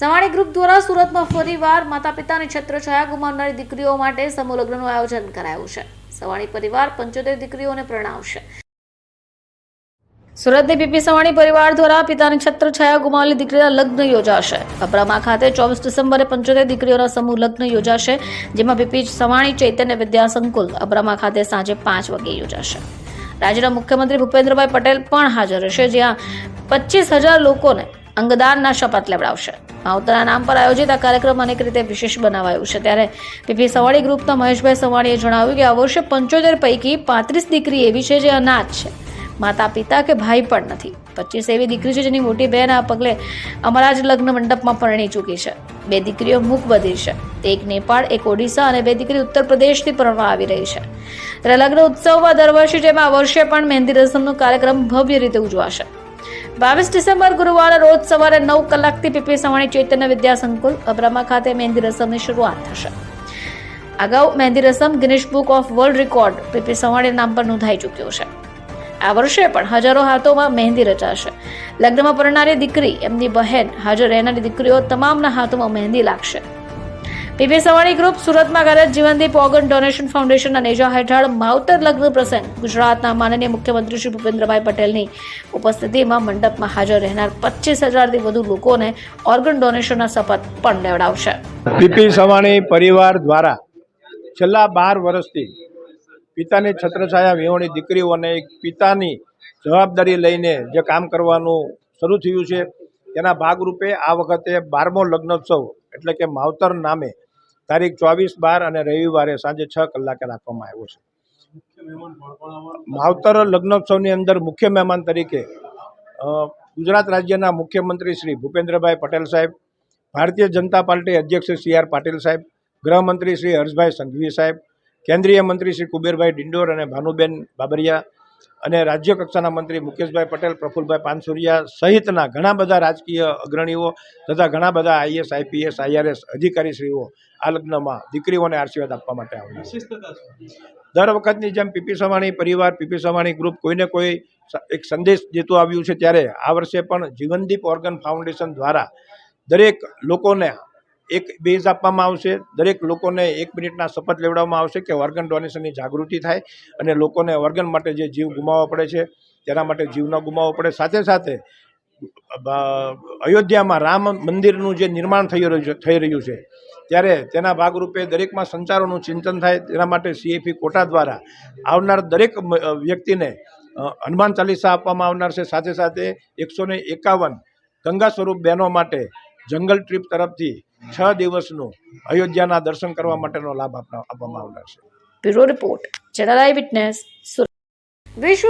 Savani group દ્વારા સુરતમાં ફરીવાર માતા પિતાની છત્રછાયા ગુમાવનારી દીકરીઓ માટે સમૂહ લગ્નનું આયોજન કરાયું છે. સવાણી પરિવાર પંચોતેર દીકરીઓને પ્રણાવશે. સુરતની પીપી સવાણી પરિવાર દ્વારા પિતાની છત્રછાયા ગુમાવેલી દીકરીના લગ્ન યોજાશે. અબ્રામા ખાતે ચોવીસ ડિસેમ્બરે પંચોતેર દીકરીઓના સમૂહ લગ્ન યોજાશે, જેમાં પીપી સવાણી, ચૈતન્ય વિદ્યા સંકુલ અબ્રામા ખાતે સાંજે પાંચ વાગે યોજાશે. રાજ્યના મુખ્યમંત્રી ભૂપેન્દ્રભાઈ પટેલ પણ હાજર રહેશે, જ્યાં પચીસ હજાર લોકોને અંગદાનના શપથ લેવડાવશે. માવતરના નામ પર આયોજિત આ કાર્યક્રમ અનેક રીતે વિશેષ બનાવાયું છે. ત્યારે પીપી સવાણી ગ્રુપના મહેશભાઈ સવાણીએ જણાવ્યું કે આ વર્ષે પંચોતેર પૈકી પાંત્રીસ દીકરી એવી છે જે અનાથ છે. માતા પિતા કે ભાઈ પણ નથી. પચીસ એવી દીકરી છે જેની મોટી બહેન આ પગલે અમારા જ લગ્ન મંડપમાં પરણી ચૂકી છે. બે દીકરીઓ મૂક બધી છે. એક નેપાળ, એક ઓડિશા અને બે દીકરી ઉત્તર પ્રદેશથી પરણવા આવી રહી છે. લગ્ન ઉત્સવમાં દર વર્ષે જેમાં આ વર્ષે પણ મહેંદી રસમનો કાર્યક્રમ ભવ્ય રીતે ઉજવાશે. બાવીસ ડિસેમ્બર ગુરુવારે રોજ સવારે નવ કલાકથી પીપી સવાણી ચૈતન્ય વિદ્યા સંકુલ અબ્રામા ખાતે મહેંદી રસમની શરૂઆત થશે. અગાઉ મહેંદી રસમ Guinness book of world record P P Savani નામ પર નોંધાઈ ચૂક્યો છે. આ વર્ષે પણ હજારો હાથોમાં મહેંદી રચાશે. લગ્નમાં પરણનારી દીકરી, એમની બહેન હાજર રહેનારી દીકરીઓ તમામના હાથોમાં મહેંદી લાગશે. પીપી સવાણી ગ્રુપ સુરતમાં કાર્યરત જીવનદીપ ઓર્ગન ડોનેશન ફાઉન્ડેશન અને નેજા હેઠળ માવતર લગ્ન પ્રસંગ. ગુજરાતના માનનીય મુખ્યમંત્રી શ્રી ભૂપેન્દ્રભાઈ પટેલની ઉપસ્થિતિમાં મંડપમાં હાજર રહેનાર પચીસ હજારથી વધુ લોકોને ઓર્ગન ડોનેશનના શપથ પણ લેવડાવશે. પીપી સવાણી પરિવાર દ્વારા છેલ્લા બાર વર્ષથી પિતાની છત્રછાયા વિહોણી દીકરીઓને પિતાની જવાબદારી લઈને જે કામ કરવાનું શરૂ થયું છે, તેના ભાગરૂપે આ વખતે બારમો લગ્નોત્સવ, એટલે કે માવતર નામે તારીખ ચોવીસ બાર અને રવિવારે સાંજે છ કલાકે રાખવામાં આવ્યો છે. માવતર લગ્નોત્સવની અંદર મુખ્ય મહેમાન તરીકે ગુજરાત રાજ્યના મુખ્યમંત્રી શ્રી ભૂપેન્દ્રભાઈ પટેલ સાહેબ ભારતીય જનતા પાર્ટી અધ્યક્ષ સી આર પાટીલ સાહેબ ગૃહમંત્રી શ્રી હર્ષભાઈ સંઘવી સાહેબ કેન્દ્રીય મંત્રી શ્રી કુબેરભાઈ ડિંડોર અને ભાનુબેન બાબરિયા અને રાજ્ય કક્ષાના મંત્રી મુકેશભાઈ પટેલ, પ્રફુલભાઈ પાનસુરિયા સહિતના ઘણા બધા રાજકીય અગ્રણીઓ તથા ઘણા બધા આઈએસ, આઈપીએસ, આઈઆરએસ અધિકારીશ્રીઓ આ લગ્નમાં દીકરીઓને આશીર્વાદ આપવા માટે આવ્યા દર વખતની જેમ પીપી સવાણી પરિવાર, પીપી સવાણી ગ્રુપ કોઈને કોઈ એક સંદેશ દેતું આવ્યું છે ત્યારે આ વર્ષે પણ જીવનદીપ ઓર્ગન ફાઉન્ડેશન દ્વારા દરેક લોકોને એક બેઝ આપવામાં આવશે. દરેક લોકોને એક મિનિટના શપથ લેવડાવવામાં આવશે કે ઓર્ગન ડોનેશનની જાગૃતિ થાય અને લોકોને ઓર્ગન માટે જે જીવ ગુમાવવો પડે છે, તેના માટે જીવ ન ગુમાવવો પડે. સાથે સાથે અયોધ્યામાં રામ મંદિરનું જે નિર્માણ થઈ રહ્યું થઈ રહ્યું છે, ત્યારે તેના ભાગરૂપે દરેકમાં સંચારોનું ચિંતન થાય. તેના માટે સીએફી કોટા દ્વારા આવનાર દરેક વ્યક્તિને હનુમાન ચાલીસા આપવામાં આવનાર છે. સાથે સાથે એકસો ને એકાવન ગંગા સ્વરૂપ બહેનો માટે જંગલ ટ્રીપ તરફથી છ દિવસનું અયોધ્યાના દર્શન કરવા માટેનો લાભ આપવામાં આવનાર છે. બ્યુરો રિપોર્ટ જનરાય વિટનેસ વિશ્વ